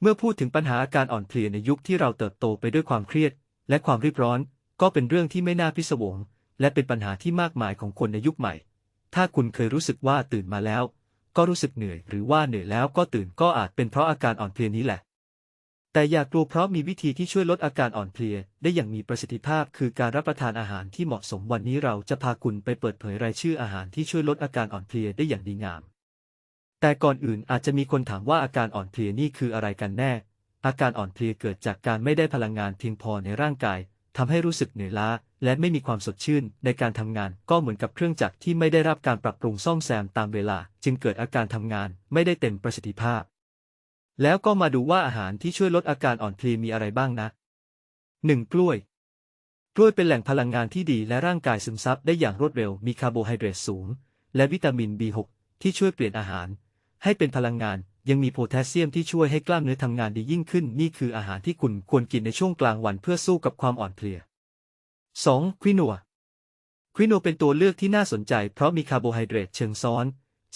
เมื่อพูดถึงปัญหาอาการอ่อนเพลียในยุคที่เราเติบโตไปด้วยความเครียด และความรีบร้อน ก็เป็นเรื่องที่ไม่น่าพิศวง และเป็นปัญหาที่มากมายของคนในยุคใหม่ ถ้าคุณเคยรู้สึกว่าตื่นมาแล้ว ก็รู้สึกเหนื่อย หรือว่าเหนื่อยแล้วก็ตื่นก็อาจเป็นเพราะอาการอ่อนเพลียนี้แหละ แต่อย่ากลัวเพราะมีวิธีที่ช่วยลดอาการอ่อนเพลียได้อย่างมีประสิทธิภาพ คือการรับประทานอาหารที่เหมาะสมวันนี้เราจะพาคุณไปเปิดเผยรายชื่ออาหารที่ช่วยลดอาการอ่อนเพลียได้อย่างดีงาม แต่ก่อนอื่นอาจจะมีคนถามว่าอาการอ่อนเพลียนี่คืออะไรกันแน่ อาการอ่อนเพลียเกิดจากการไม่ได้พลังงานเพียงพอในร่างกายทำให้รู้สึกเหนื่อยล้า และไม่มีความสดชื่นในการทำงาน ก็เหมือนกับเครื่องจักรที่ไม่ได้รับการปรับปรุงซ่อมแซมตามเวลา จึงเกิดอาการทำงานไม่ได้เต็มประสิทธิภาพ แล้วก็มาดูว่าอาหารที่ช่วยลดอาการอ่อนเพลียมีอะไรบ้างนะ 1. กล้วยกล้วยเป็นแหล่งพลังงานที่ดีและร่างกายซึมซับได้อย่างรวดเร็วมีคาร์โบไฮเดรตสูง และวิตามิน B6 ที่ช่วยเปลี่ยนอาหาร ให้เป็นพลังงาน ยังมีโพแทสเซียมที่ช่วยให้กล้ามเนื้อทำงานดียิ่งขึ้น นี่คืออาหารที่คุณควรกินในช่วงกลางวันเพื่อสู้กับความอ่อนเพลีย 2. ควินัวควินัวเป็นตัวเลือกที่น่าสนใจเพราะมีคาร์โบไฮเดรตเชิงซ้อน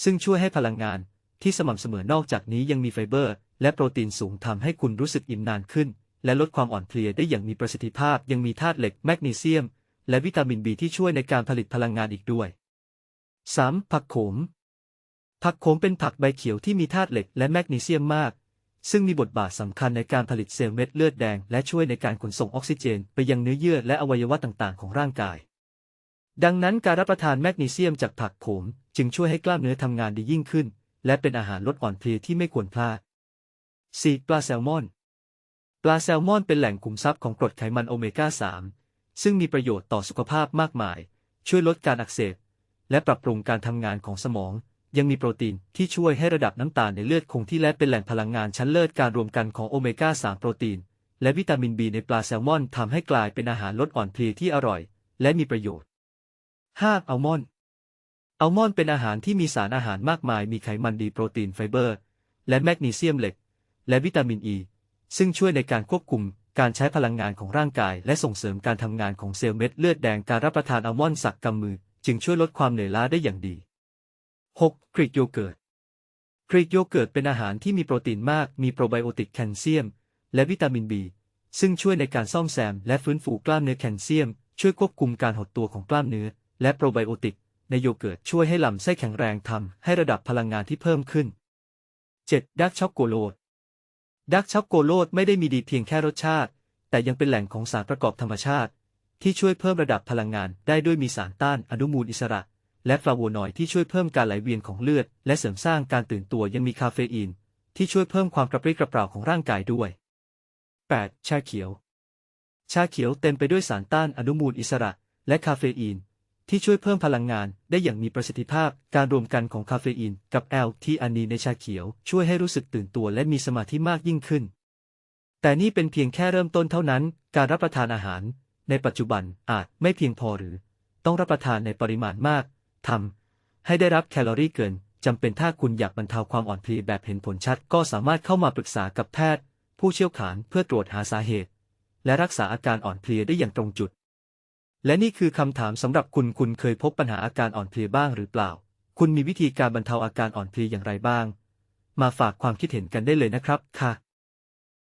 ซึ่งช่วยให้พลังงาน ที่สม่ำเสมอนอกจากนี้ยังมีไฟเบอร์ และโปรตีนสูงทำให้คุณรู้สึกอิ่มนานขึ้น และลดความอ่อนเพลียได้อย่างมีประสิทธิภาพ ยังมีธาตุเหล็กแมกนีเซียม และวิตามินบีที่ช่วยในการผลิตพลังงานอีกด้วย 3. ผักโขม ผักโขมเป็นผักใบเขียวที่มีธาตุเหล็กและแมกนีเซียมมาก ซึ่งมีบทบาทสำคัญในการผลิตเซลล์เม็ดเลือดแดง และช่วยในการขนส่งออกซิเจน ไปยังเนื้อเยื่อและอวัยวะต่างๆ ของร่างกาย ดังนั้นการรับประทานแมกนีเซียมจากผักโขมจึงช่วยให้กล้ามเนื้อทำงานดียิ่งขึ้น และเป็นอาหารลดอ่อนเพลียที่ไม่ควรพลาด 4. ปลาแซลมอน ปลาแซลมอนเป็นแหล่งขุมทรัพย์ของกรดไขมันโอเมก้า 3 ซึ่งมีประโยชน์ต่อสุขภาพมากมาย ช่วยลดการอักเสบ และปรับปรุงการทำงานของสมอง ยังมีโปรตีนที่ช่วยให้ระดับน้ำตาลในเลือดคงที่และเป็นแหล่งพลังงานชั้นเลิศการรวมกันของโอเมก้า 3 โปรตีน และวิตามินบีในปลาแซลมอนทำให้กลายเป็นอาหารลดอ่อนเพลียที่อร่อย และมีประโยชน์ 5. อัลมอนด์อัลมอนด์เป็นอาหารที่มีสารอาหารมากมายมีไขมันดีโปรตีนไฟเบอร์ และแมกนีเซียมเหล็ก และวิตามินอ e, ีซึ่งช่วยในการควบคุมการใช้พลังงานของร่างกาย และส่งเสริมการทำงานของเซลล์เม็ดเลือดแดงการรับประทานอัลมอนด์สักกำมือ จึงช่วยลดความเหนื่อยล้าได้อย่างดี 6. กรีกโยเกิร์ตกรีกโยเกิร์ตเป็นอาหารที่มีโปรตีนมาก มีโปรไบโอติกแคลเซียม และวิตามินบีซึ่งช่วยในการซ่อมแซม และฟื้นฟูกล้ามเนื้อแคลเซียม ช่วยควบคุมการหดตัวของกล้ามเนื้อ และโปรไบโอติก ในโยเกิร์ตช่วยให้ลำไส้แข็งแรงทำให้ระดับพลังงานที่เพิ่มขึ้น 7. ดักช็อกโกโลตดักช็อกโกโลตไม่ได้มีดีเพียงแค่รสชาติ แต่ยังเป็นแหล่งของสารประกอบธรรมชาติ ที่ช่วยเพิ่มระดับพลังงานได้ด้วยมีสารต้านอนุมูลอิสระ และฟลาโวนอยด์ที่ช่วยเพิ่มการไหลเวียนของเลือด และเสริมสร้างการตื่นตัวยังมีคาเฟอีน ที่ช่วยเพิ่มความกระปรี้กระเปร่าของร่างกายด้วย 8. ชาเขียว ชาเขียวเต็มไปด้วยสารต้านอนุมูลอิสระ และคาเฟอีน ที่ช่วยเพิ่มพลังงานได้อย่างมีประสิทธิภาพ การรวมกันของคาเฟอีนกับแอลทีอานีในชาเขียว ช่วยให้รู้สึกตื่นตัวและมีสมาธิมากยิ่งขึ้น แต่นี่เป็นเพียงแค่เริ่มต้นเท่านั้น การรับประทานอาหาร ในปัจจุบันอาจไม่เพียงพอหรือ ต้องรับประทานในปริมาณมาก ทำให้ได้รับแคลอรี่เกินจำเป็นถ้าคุณอยากบรรเทาความอ่อนเพลียแบบเห็นผลชัด ก็สามารถเข้ามาปรึกษากับแพทย์ ผู้เชี่ยวชาญเพื่อตรวจหาสาเหตุ และรักษาอาการอ่อนเพลียได้อย่างตรงจุด และนี่คือคำถามสำหรับคุณคุณเคยพบปัญหาอาการอ่อนเพลียบ้างหรือเปล่า คุณมีวิธีการบรรเทาอาการอ่อนเพลียอย่างไรบ้าง มาฝากความคิดเห็นกันได้เลยนะครับค่ะ